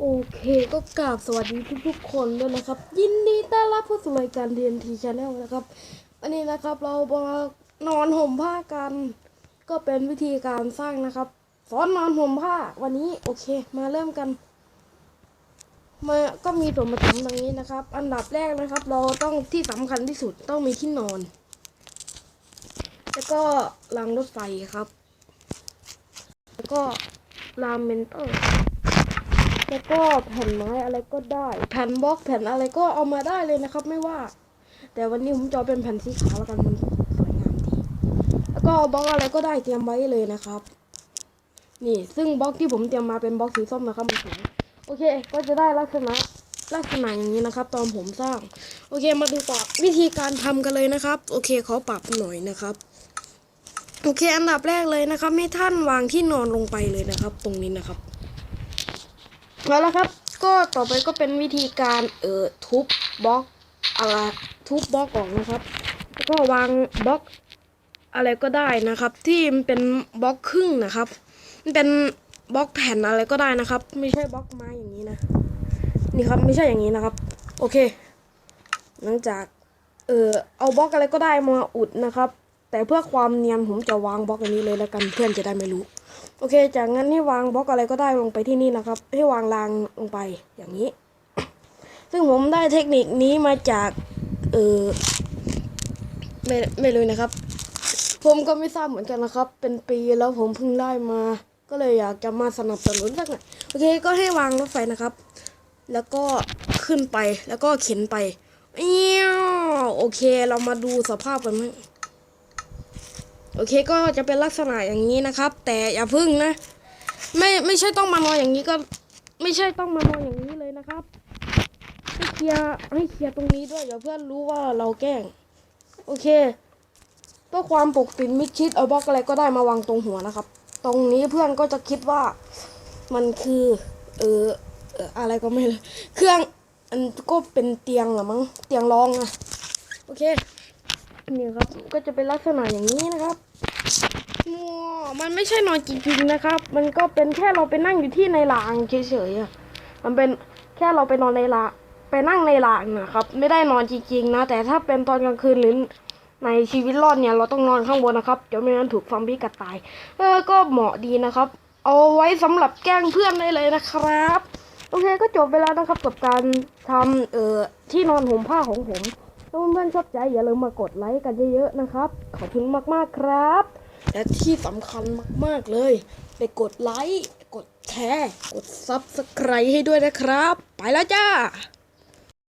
โอเคก็กราบสวัสดีทุกๆคนด้วยนะครับ ยินดีต้อนรับเข้าสู่รายการเรียนทีชาแนลนะครับวันนี้นะครับเรามานอนห่มผ้ากัน ก็เป็นวิธีการสร้างนะครับสอนนอนห่มผ้าวันนี้โอเคมาเริ่มกันมาก็มีส่วนผสมดังนี้นะครับ อันดับแรกนะครับ เราต้องที่สำคัญที่สุดต้องมีที่นอน แล้วก็รางรถไฟครับ แล้วก็รามเมนเตอร์ แล้วก็แผ่นไม้อะไรก็ได้ แผ่นบล็อกแผ่นอะไรก็เอามาได้เลยนะครับ ไม่ว่า แต่วันนี้ผมจะเอาเป็นแผ่นสีขาวแล้วกันมันสวยงามดีแล้วก็บล็อกอะไรก็ได้เตรียมไว้เลยนะครับ นี่ซึ่งบล็อกที่ผมเตรียมมาเป็นบล็อกสีส้มนะครับมันสวยโอเค ก็จะได้ลักษณะลักษณะอย่างนี้นะครับ ตอนผมสร้าง โอเคมาดูต่อวิธีการทำกันเลยนะครับ โอเคขอปรับหน่อยนะครับโอเค อันดับแรกเลยนะครับ ให้ท่านวางที่นอนลงไปเลยนะครับ ตรงนี้นะครับ แล้วละครับ ก็ต่อไปก็เป็นวิธีการเอ่อทุบบล็อกอะไรทุบบล็อกออกนะครับ แล้วก็วางบล็อกอะไรก็ได้นะครับ ที่มันเป็นบล็อกครึ่งนะครับมันเป็นบล็อกแผ่นอะไรก็ได้นะครับ ไม่ใช่บล็อกไม้อย่างนี้นะนี่ครับไม่ใช่อย่างนี้นะครับ โอเค หลังจากเออเอาบล็อกอะไรก็ได้มาอุดนะครับ แต่เพื่อความเนียนผมจะวางบล็อกอันนี้เลยแล้วกันเพื่อนจะได้ไม่รู้ โอเค จากนั้นให้วางบล็อกอะไรก็ได้ลงไปที่นี่นะครับ ให้วางรางลงไปอย่างนี้ ซึ่งผมได้เทคนิคนี้มาจากเออไม่ไม่เลยนะครับ ผมก็ไม่ทราบเหมือนกันนะครับ เป็นปีแล้วผมเพิ่งได้มา ก็เลยอยากจะมาสนับสนุนสักหน่อยโอเค ก็ให้วางรถไฟนะครับ แล้วก็ขึ้นไปแล้วก็เข็นไปเอ้ยโอเค เรามาดูสภาพกันมั้ง โอเคก็จะเป็นลักษณะอย่างนี้นะครับ แต่อย่าพึ่งนะ ไม่ไม่ใช่ต้องมานอนอย่างนี้ก็ ไม่ใช่ต้องมานอนอย่างนี้เลยนะครับให้เคลียร์ให้เคลียร์ตรงนี้ด้วยเดี๋ยวเพื่อนรู้ว่าเราแกล้ง โอเคเพื่อความปกปิดมิดชิดเอาบล็อกอะไรก็ได้มาวางตรงหัวนะครับ ตรงนี้เพื่อนก็จะคิดว่ามันคือ เอออะไรก็ไม่รู้เครื่องอันก็เป็นเตียงหรอมั้งเตียงรองอะโอเค นี่ครับ ก็จะเป็นลักษณะอย่างนี้นะครับมัวมันไม่ใช่นอนจริงๆนะครับ มันก็เป็นแค่เราไปนั่งอยู่ที่ในรางเฉยๆมันเป็นแค่เราไปนอนในรางไปนั่งในรางนะครับ ไม่ได้นอนจริงๆนะ แต่ถ้าเป็นตอนกลางคืนหรือในชีวิตรอดเนี่ยเราต้องนอนข้างบนนะครับเดี๋ยวไม่งั้นถูกซอมบี้กัดตาย เออก็เหมาะดีนะครับ เอาไว้สำหรับแกล้งเพื่อนได้เลยนะครับ โอเคก็จบไปแล้วนะครับกับการทำเอ่อที่นอนห่มผ้าของผม ถ้าเพื่อนๆชอบใจอย่าลืมมากดไลค์กันเยอะๆนะครับ ขอบคุณมากๆครับ และที่สำคัญมากๆเลย ไปกดไลค์ กดแชร์ กดซับสไครต์ให้ด้วยนะครับ ไปแล้วจ้า